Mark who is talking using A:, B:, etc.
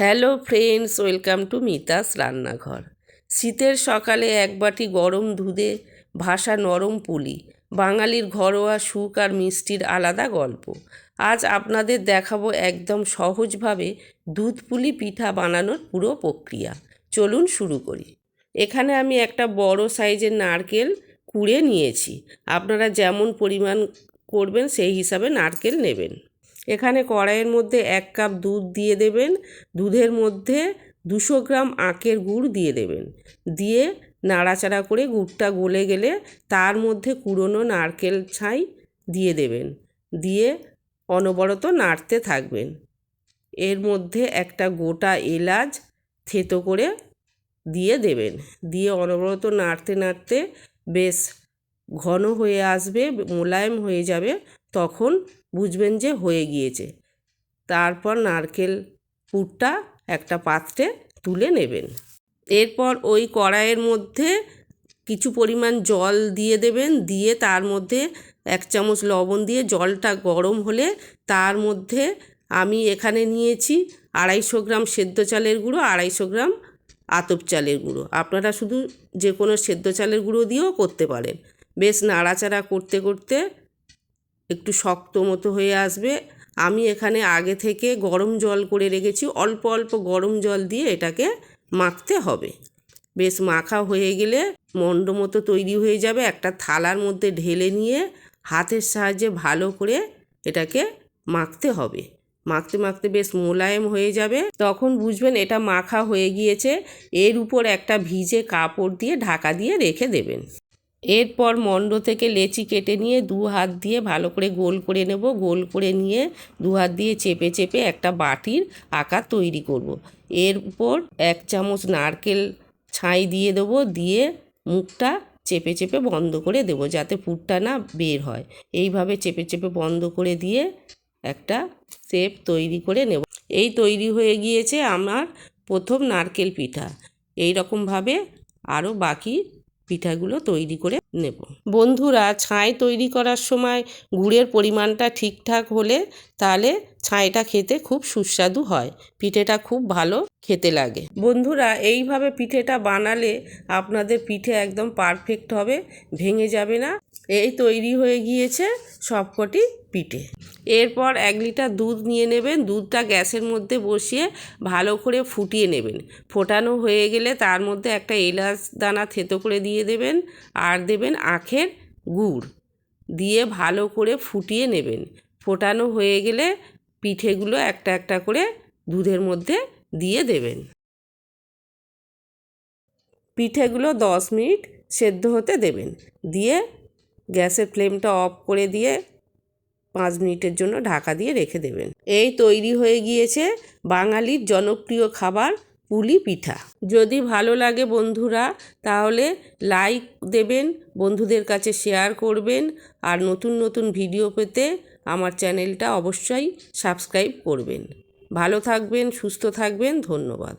A: Hello friends, welcome to Mita's রান্নাঘর। শীতের সকালে এক বাটি গরম দুধে ভাষা নরম পুলি, বাঙালির ঘরোয়া সুখ আর মিষ্টির আলাদা গল্প। আজ আপনাদের দেখাবো একদম সহজভাবে দুধ পুলি পিঠা বানানোর পুরো প্রক্রিয়া। চলুন শুরু করি। এখানে আমি একটা বড় সাইজের নারকেল কুড়ে নিয়েছি। আপনারা যেমন পরিমাণ করবেন, সেই হিসাবে নারকেল নেবেন। এখানে কড়াইয়ের মধ্যে এক কাপ দুধ দিয়ে দেবেন। দুধের মধ্যে দুশো গ্রাম আখের গুড় দিয়ে দেবেন। দিয়ে নাড়াচাড়া করে গুড়টা গলে গেলে তার মধ্যে কুড়োনো নারকেল ছাই দিয়ে দেবেন। দিয়ে অনবরত নাড়তে থাকবেন। এর মধ্যে একটা গোটা এলাচ থেতো করে দিয়ে দেবেন। দিয়ে অনবরত নাড়তে নাড়তে বেশ ঘন হয়ে আসবে, মোলায়েম হয়ে যাবে। তখন বুঝবেন যে হয়ে গিয়েছে। তারপর নারকেল পুরটা একটা পাত্রে তুলে নেবেন। এরপর ওই কড়াইয়ের মধ্যে কিছু পরিমাণ জল দিয়ে দেবেন, দিয়ে তার মধ্যে এক চামচ লবণ দিয়ে জলটা গরম হলে তার মধ্যে আমি এখানে নিয়েছি আড়াইশো গ্রাম সেদ্ধ চালের গুঁড়ো, আড়াইশো গ্রাম আতপ চালের গুঁড়ো। আপনারা শুধু যে কোনো সেদ্ধ চালের গুঁড়ো দিয়েও করতে পারেন। বেশ নাড়াচাড়া করতে করতে একটু শক্ত মতো হয়ে আসবে। আমি এখানে আগে থেকে গরম জল করে রেখেছি। অল্প অল্প গরম জল দিয়ে এটাকে মাখতে হবে। বেশ মাখা হয়ে গেলে মন্ড মতো তৈরি হয়ে যাবে। একটা থালার মধ্যে ঢেলে নিয়ে হাতের সাহায্যে ভালো করে এটাকে মাখতে হবে। মাখতে মাখতে বেশ মোলায়েম হয়ে যাবে। তখন বুঝবেন এটা মাখা হয়ে গিয়েছে। এর উপর একটা ভিজে কাপড় দিয়ে ঢাকা দিয়ে রেখে দেবেন। এরপর মণ্ড থেকে লেচি কেটে নিয়ে দু হাত দিয়ে ভালো করে গোল করে নেব। গোল করে নিয়ে দু হাত দিয়ে চেপে চেপে একটা বাটির আকার তৈরি করব। এর উপর এক চামচ নারকেল ছাই দিয়ে দেবো। দিয়ে মুখটা চেপে চেপে বন্ধ করে দেবো যাতে পুরটা না বের হয়। এইভাবে চেপে চেপে বন্ধ করে দিয়ে একটা শেপ তৈরি করে নেব। এই তৈরি হয়ে গিয়েছে আমার প্রথম নারকেল পিঠা। এই রকমভাবে আরও বাকি পিঠাগুলো তৈরি করে নেব। বন্ধুরা, ছাই তৈরি করার সময় গুড়ের পরিমাণটা ঠিকঠাক হলে তাহলে ছাইটা খেতে খুব সুস্বাদু হয়। পিঠেটা খুব ভালো খেতে লাগে। বন্ধুরা, এইভাবে পিঠেটা বানালে আপনাদের পিঠে একদম পারফেক্ট হবে, ভেঙে যাবে না। এই তৈরি হয়ে গিয়েছে সবকটি পিঠে। এরপর এক লিটার দুধ নিয়ে নেবেন। দুধটা গ্যাসের মধ্যে বসিয়ে ভালো করে ফুটিয়ে নেবেন। ফোটানো হয়ে গেলে তার মধ্যে একটা এলাচ দানা থেতো করে দিয়ে দেবেন। আর দেবেন আখের গুড় দিয়ে ভালো করে ফুটিয়ে নেবেন। ফোটানো হয়ে গেলে পিঠেগুলো একটা একটা করে দুধের মধ্যে দিয়ে দেবেন। পিঠেগুলো দশ মিনিট সেদ্ধ হতে দেবেন। দিয়ে গ্যাসের ফ্লেমটা অফ করে দিয়ে পাঁচ মিনিটের জন্য ঢাকা দিয়ে রেখে দেবেন। এই তৈরি হয়ে গিয়েছে বাঙালির জনপ্রিয় খাবার পুলি পিঠা। যদি ভালো লাগে বন্ধুরা, তাহলে লাইক দেবেন, বন্ধুদের কাছে শেয়ার করবেন, আর নতুন নতুন ভিডিও পেতে আমার চ্যানেলটা অবশ্যই সাবস্ক্রাইব করবেন। ভালো থাকবেন, সুস্থ থাকবেন, ধন্যবাদ।